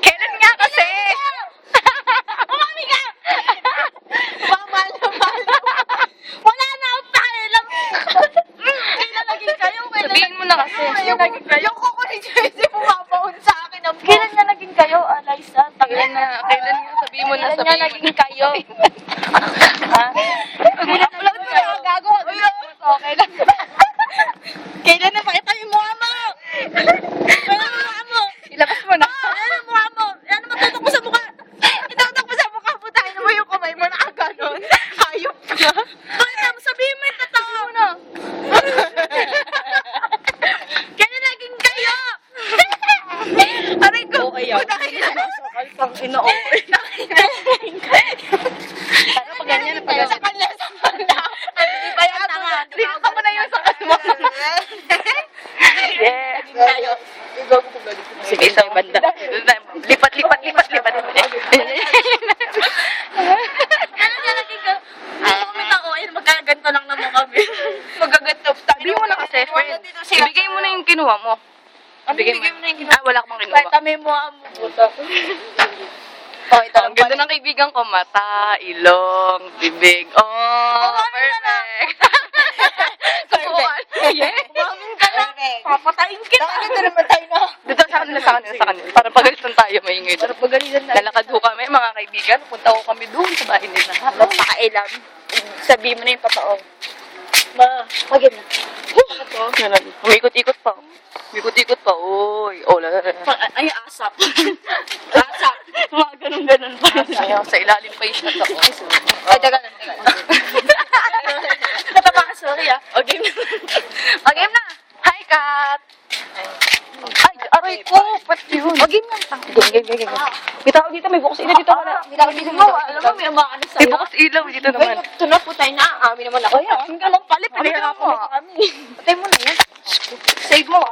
Kailan nga kasi? Umami ka! Mama naman. Wala na akong pakialam. Kailan naging kayo? Kailan Sabihin mo na kasi. Kailan naging kayo? Yung kukunin siya kasi pumapaon sa akin ang Kailan na naging kayo, Alaysa? Kailan na, kailan nga? Sabihin mo na, Kailan sabihin nga mo naging kayo? Ha? Kailan Upload mo na, gago. Okay lang. Kailan na pakita yung mukha mo? Kailan yung mukha mo? Ilabas mo na. Ano yung mukha mo? Ano matutok mo sa mukha? Itutok mo sa mukha mo tayo mo yung kamay mo na aganon. Hayop ka. Bakit sabihin mo yung totoo na? Kailan naging kayo? Aray ko. Okay, yan. Pang ino. Ano pa ganyan? Ano pa ganyan? Sakal na, sakal na. Hindi ba yan tanga? Dito mo na yung sakal mo. Yeah. Tayo. Sige, sa banda. Lipat, lipat, lipat, lipat. Ano nga naging ka? Comment ako, ayun, magkaganto lang naman kami. Mo na kasi, friend. Ibigay mo na yung kinuha mo. Ibigay mo na yung. Ah, wala kang kinuha. Mukha mo. Puta. Oh, ito Ang ganda ng kaibigan ko, mata, ilong, bibig. Oh, perfect. Subukan. Yeah. Bumamin ka na. Papatayin kita. Bakit na naman tayo na? Dito sa kanila, sa kanila, sa kanila. Para pagalitan tayo, maingay doon. pagalitan Lalakad ho kami, mga kaibigan. Punta ko kami doon sa bahay nila. Napakailam. Sabihin mo na yung totoo. Ma, magin na. Ganun. Umikot-ikot pa. Umikot-ikot pa. Uy. Oh, lala. Ay, asap. asap. Mga ganun-ganun pa. Ayaw, sa ilalim pa yung shot ako. Ay, taga na, taga na. Natapa ka, sorry ah. O, game na. O, game na. Hi, Kat. Ay, aray ko. Ba't yun? O, game na. Game, game, game, game. Dito, dito, may bukas ilaw dito. Wala. Nilagay mo, alam mo, may umakan May sa'yo. bukas ilaw dito naman. na po tayo na. Amin naman ako. Ay, akin ka naman palit. Kami? Patay mo na yan. Save mo.